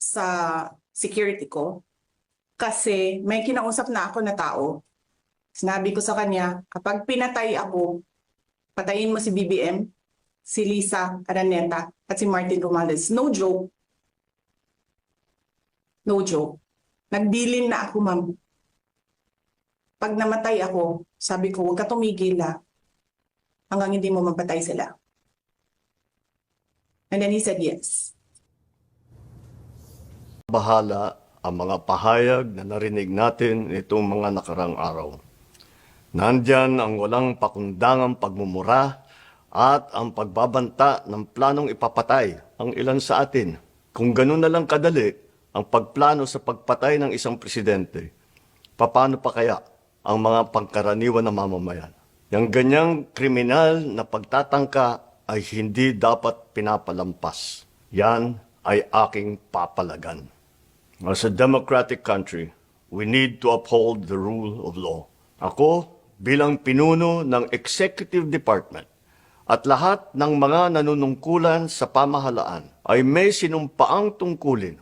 sa security ko kasi may kinausap na ako na tao. Sinabi ko sa kanya, kapag pinatay ako, patayin mo si BBM, si Lisa Araneta, at si Martin Romales. No joke. No joke. Nagdilin na ako, ma'am. Pag namatay ako, sabi ko, huwag ka tumigil ha, hanggang hindi mo mapatay sila. And then he said yes. Bahala ang mga pahayag na narinig natin itong mga nakarang araw. Nandyan ang walang pakundangang pagmumura at ang pagbabanta ng planong ipapatay ang ilan sa atin. Kung ganun na lang kadali ang pagplano sa pagpatay ng isang presidente, paano pa kaya ang mga pangkaraniwan na mamamayan? Yang ganyang kriminal na pagtatangka ay hindi dapat pinapalampas. Yan ay aking papalagan. As a democratic country, we need to uphold the rule of law. Ako, bilang pinuno ng Executive Department at lahat ng mga nanunungkulan sa pamahalaan ay may sinumpaang tungkulin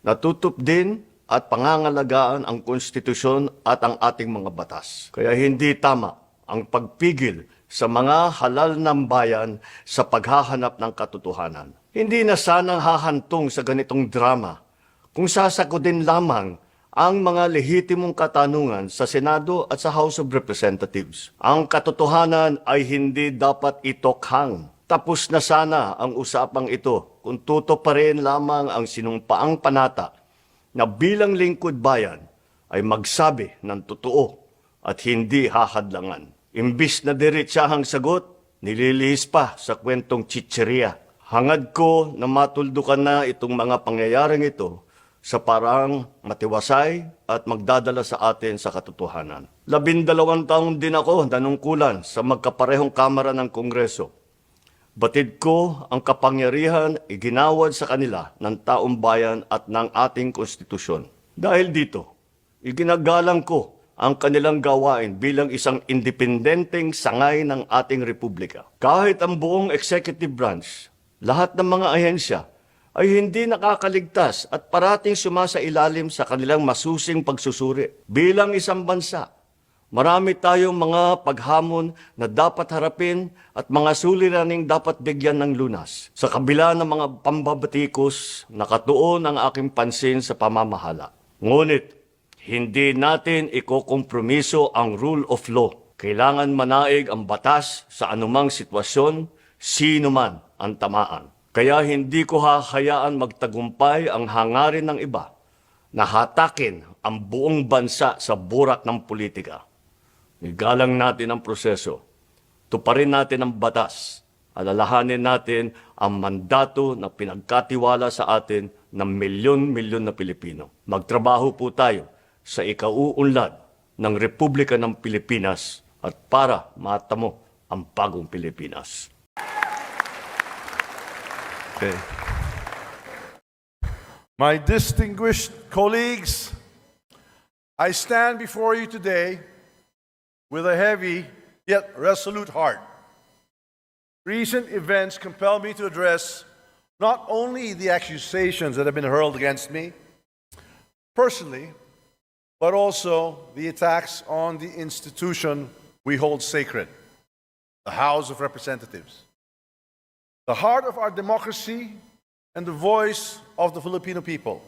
na tutup din at pangangalagaan ang konstitusyon at ang ating mga batas. Kaya hindi tama ang pagpigil sa mga halal ng bayan sa paghahanap ng katotohanan. Hindi na sanang hahantong sa ganitong drama kung sasagutin lamang ang mga lehitimong katanungan sa Senado at sa House of Representatives. Ang katotohanan ay hindi dapat itokhang. Tapos na sana ang usapang ito kung tuto pa rin lamang ang sinumpaang panata na bilang lingkod bayan ay magsabi ng totoo at hindi hahadlangan. Imbis na diretsahang sagot, nililihis pa sa kwentong chicheria. Hangad ko na matuldukan na itong mga pangyayaring ito sa parang matiwasay at magdadala sa atin sa katotohanan. Labindalawang taon din ako nanungkulan sa magkaparehong kamara ng Kongreso. Batid ko ang kapangyarihan iginawad sa kanila ng taong bayan at ng ating konstitusyon. Dahil dito, iginagalang ko ang kanilang gawain bilang isang independenteng sangay ng ating republika. Kahit ang buong executive branch, lahat ng mga ahensya ay hindi nakakaligtas at parating sumasailalim sa kanilang masusing pagsusuri. Bilang isang bansa, marami tayong mga paghamon na dapat harapin at mga suliraning dapat bigyan ng lunas. Sa kabila ng mga pambabatikos, nakatuon ang aking pansin sa pamamahala. Ngunit, hindi natin ikokompromiso ang rule of law. Kailangan manaig ang batas sa anumang sitwasyon, sino man ang tamaan. Kaya hindi ko hahayaan magtagumpay ang hangarin ng iba na hatakin ang buong bansa sa burak ng politika. Igalang natin ang proseso. Tuparin natin ang batas. Alalahanin natin ang mandato na pinagkatiwala sa atin ng milyon-milyon na Pilipino. Magtrabaho po tayo sa ikauunlad ng Republika ng Pilipinas at para matamo ang bagong Pilipinas. Okay. My distinguished colleagues, I stand before you today with a heavy yet resolute heart. Recent events compel me to address not only the accusations that have been hurled against me personally, but also the attacks on the institution we hold sacred, the House of Representatives the heart of our democracy and the voice of the Filipino people.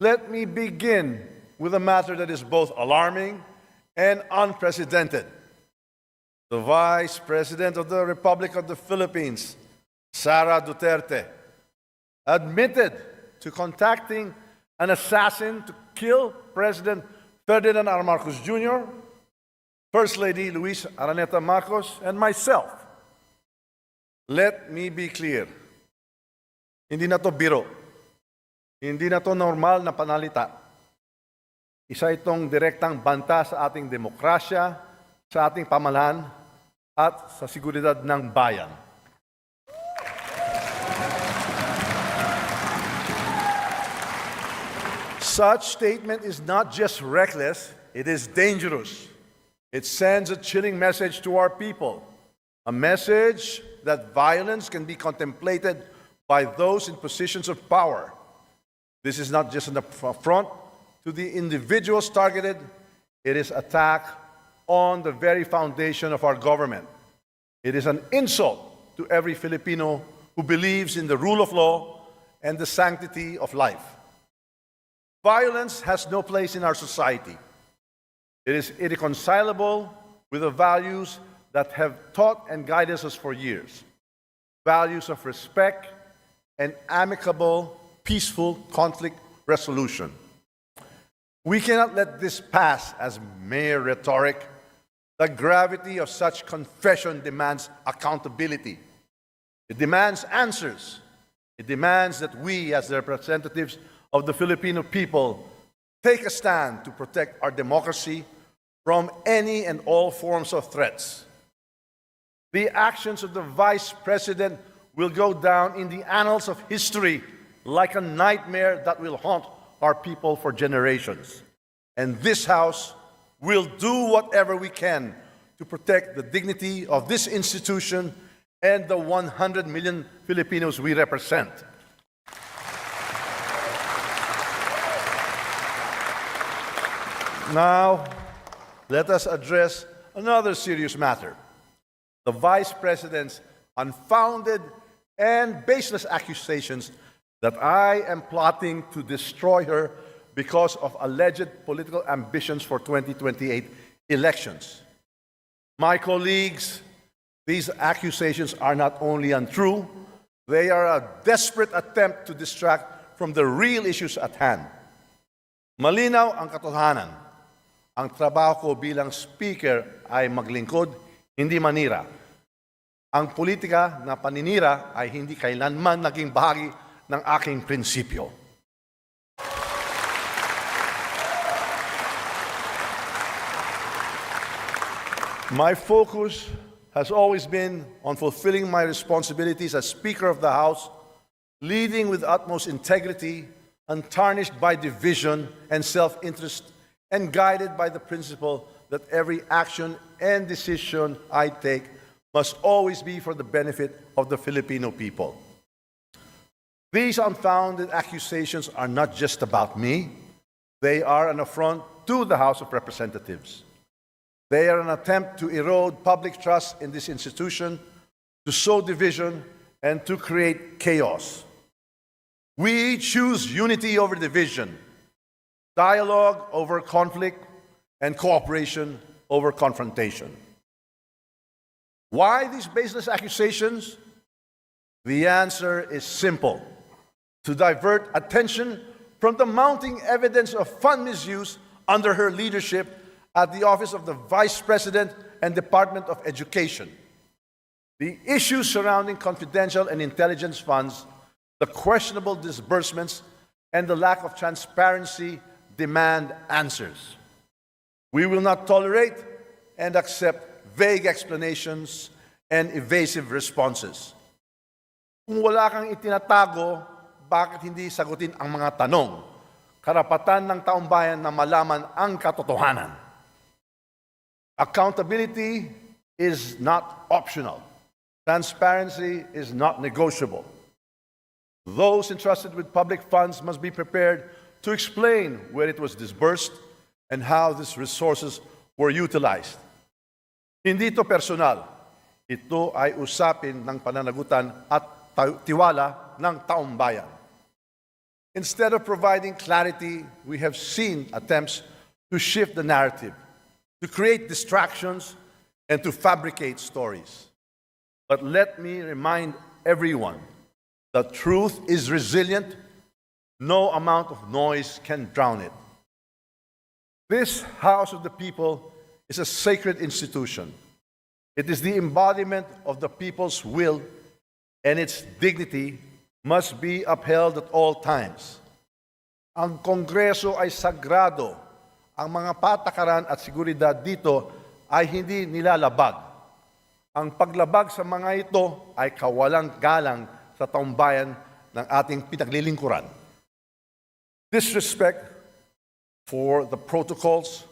Let me begin with a matter that is both alarming and unprecedented. The Vice President of the Republic of the Philippines, Sara Duterte, admitted to contacting an assassin to kill President Ferdinand R. Marcos Jr., First Lady Luis Araneta Marcos, and myself. Let me be clear. Hindi na to biro. Hindi na to normal na panalita. Isa itong direktang banta sa ating demokrasya, sa ating pamalan, at sa seguridad ng bayan. Such statement is not just reckless, it is dangerous. It sends a chilling message to our people. A message that violence can be contemplated by those in positions of power This is not just an affront uh, to the individuals targeted, it is attack on the very foundation of our government. It is an insult to every Filipino who believes in the rule of law and the sanctity of life. Violence has no place in our society. It is irreconcilable with the values that have taught and guided us for years values of respect and amicable, peaceful conflict resolution. We cannot let this pass as mere rhetoric. The gravity of such confession demands accountability. It demands answers. It demands that we, as the representatives of the Filipino people, take a stand to protect our democracy from any and all forms of threats. The actions of the Vice President will go down in the annals of history like a nightmare that will haunt our people for generations. And this House will do whatever we can to protect the dignity of this institution and the 100 million Filipinos we represent. Now, let us address another serious matter the Vice President's unfounded and baseless accusations that I am plotting to destroy her because of alleged political ambitions for 2028 elections. My colleagues, these accusations are not only untrue, they are a desperate attempt to distract from the real issues at hand. Malinaw ang katotohanan. Ang trabaho ko bilang speaker ay maglingkod, hindi manira. Ang politika na paninira ay hindi kailanman naging bahagi ng aking prinsipyo. My focus has always been on fulfilling my responsibilities as Speaker of the House, leading with utmost integrity, untarnished by division and self interest, and guided by the principle that every action and decision I take must always be for the benefit of the Filipino people. These unfounded accusations are not just about me, they are an affront to the House of Representatives. They are an attempt to erode public trust in this institution, to sow division, and to create chaos. We choose unity over division, dialogue over conflict, and cooperation over confrontation. Why these baseless accusations? The answer is simple to divert attention from the mounting evidence of fund misuse under her leadership at the office of the Vice President and Department of Education. The issues surrounding confidential and intelligence funds, the questionable disbursements, and the lack of transparency demand answers. We will not tolerate and accept vague explanations and evasive responses. Kung wala kang itinatago, bakit hindi sagutin ang mga tanong? Karapatan ng taong bayan na malaman ang katotohanan. Accountability is not optional. Transparency is not negotiable. Those entrusted with public funds must be prepared to explain where it was disbursed and how these resources were utilized. Hindi ito personal. Ito ay usapin ng pananagutan at tiwala ng taong bayan. Instead of providing clarity, we have seen attempts to shift the narrative, to create distractions, and to fabricate stories. But let me remind everyone that truth is resilient. No amount of noise can drown it. This House of the People is a sacred institution. It is the embodiment of the people's will, and its dignity must be upheld at all times. Ang Kongreso ay sagrado. Ang mga patakaran at seguridad dito ay hindi nilalabag. Ang paglabag sa mga ito ay kawalang galang sa taumbayan ng ating pinaglilingkuran. Disrespect for the protocols,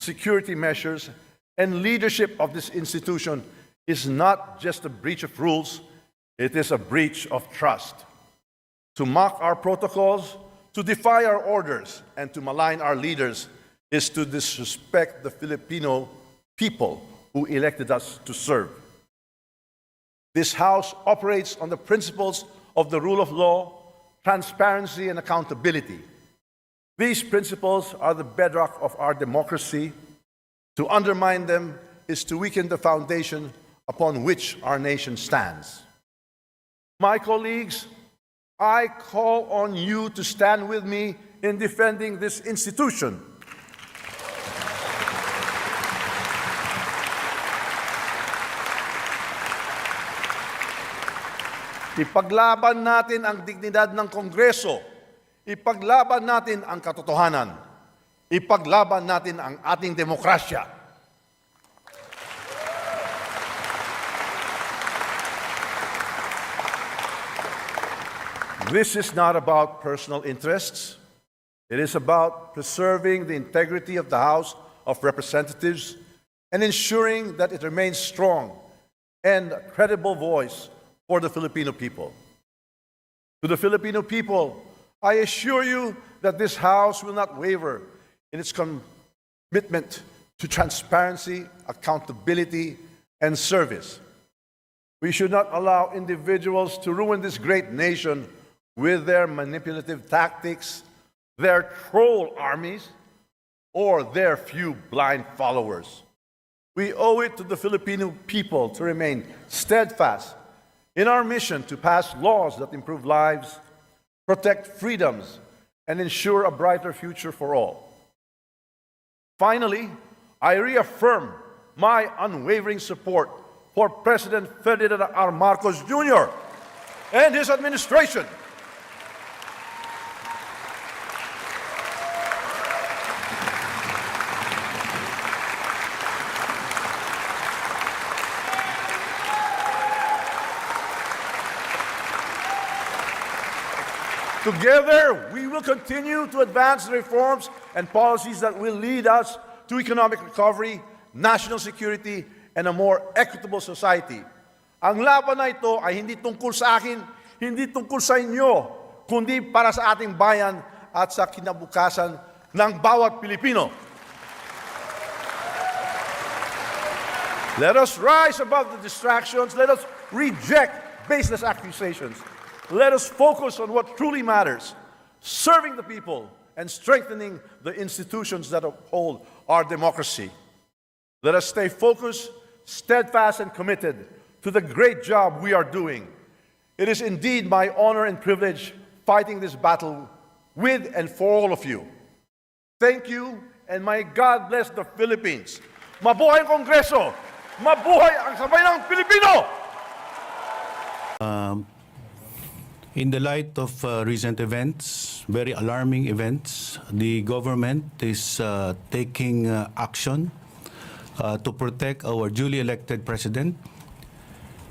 security measures, and leadership of this institution is not just a breach of rules, it is a breach of trust. To mock our protocols, To defy our orders and to malign our leaders is to disrespect the Filipino people who elected us to serve. This House operates on the principles of the rule of law, transparency, and accountability. These principles are the bedrock of our democracy. To undermine them is to weaken the foundation upon which our nation stands. My colleagues, I call on you to stand with me in defending this institution. Ipaglaban natin ang dignidad ng Kongreso. Ipaglaban natin ang katotohanan. Ipaglaban natin ang ating demokrasya. This is not about personal interests. It is about preserving the integrity of the House of Representatives and ensuring that it remains strong and a credible voice for the Filipino people. To the Filipino people, I assure you that this House will not waver in its commitment to transparency, accountability, and service. We should not allow individuals to ruin this great nation with their manipulative tactics, their troll armies, or their few blind followers. We owe it to the Filipino people to remain steadfast in our mission to pass laws that improve lives, protect freedoms, and ensure a brighter future for all. Finally, I reaffirm my unwavering support for President Ferdinand R. Marcos Jr. and his administration. Together, we will continue to advance the reforms and policies that will lead us to economic recovery, national security, and a more equitable society. Ang laban na ito ay hindi tungkol sa akin, hindi tungkol sa inyo, kundi para sa ating bayan at sa kinabukasan ng bawat Pilipino. Let us rise above the distractions. Let us reject baseless accusations. Let us focus on what truly matters serving the people and strengthening the institutions that uphold our democracy. Let us stay focused, steadfast, and committed to the great job we are doing. It is indeed my honor and privilege fighting this battle with and for all of you. Thank you, and may God bless the Philippines. Mabuhay ang Kongreso! Mabuhay ang sambayang Pilipino! In the light of uh, recent events, very alarming events, the government is uh, taking uh, action uh, to protect our duly elected president.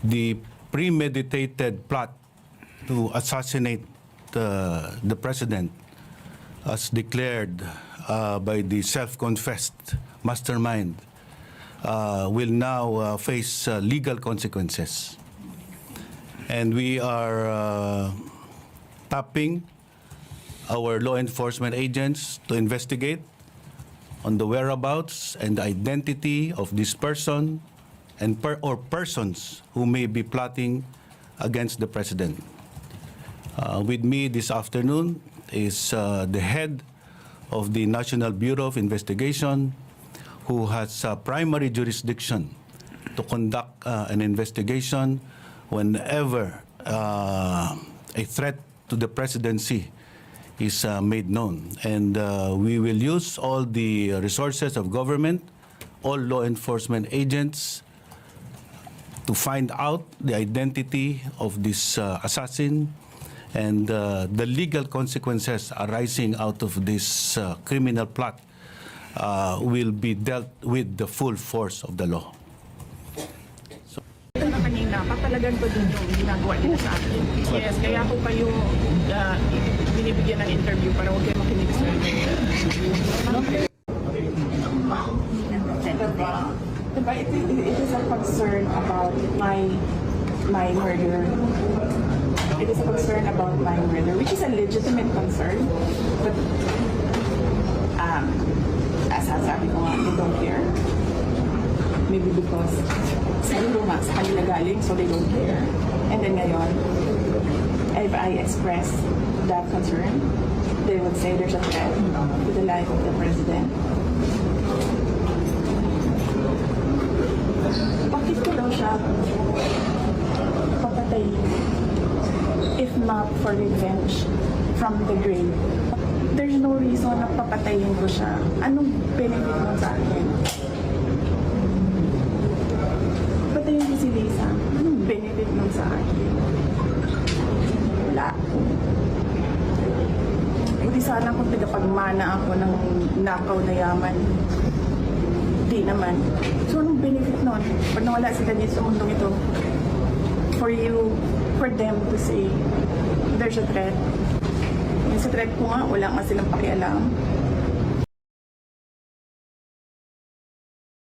The premeditated plot to assassinate uh, the president, as declared uh, by the self-confessed mastermind, uh, will now uh, face uh, legal consequences and we are uh, tapping our law enforcement agents to investigate on the whereabouts and the identity of this person and per- or persons who may be plotting against the president. Uh, with me this afternoon is uh, the head of the National Bureau of Investigation, who has uh, primary jurisdiction to conduct uh, an investigation whenever uh, a threat to the presidency is uh, made known. And uh, we will use all the resources of government, all law enforcement agents, to find out the identity of this uh, assassin and uh, the legal consequences arising out of this uh, criminal plot uh, will be dealt with the full force of the law. Kanina, papalagan ko din yung ginagawa nila sa akin. Yes, kaya ko kayo uh, binibigyan ng interview para huwag kayo makinig sa Diba, it, it, is a concern about my my murder. it is a concern about my murder, which is a legitimate concern. But, um, as sabi ko nga, they don't care. Maybe because siguro nga sa kanila galing, so they don't care. And then ngayon, if I express that concern, they would say there's a threat to the life of the president. Bakit ko daw siya papatayin if not for revenge from the grave? There's no reason na papatayin ko siya. Anong benefit nun sa akin? Patayin ko si Lisa. Anong benefit nun sa akin? Wala. Buti tagapagmana ako ng nakaw na yaman. Di naman. So, anong benefit nun? Pag nawala sila dito sa mundong ito, for you, for them to say, there's a threat. Yung sa threat ko nga, wala nga silang pakialam.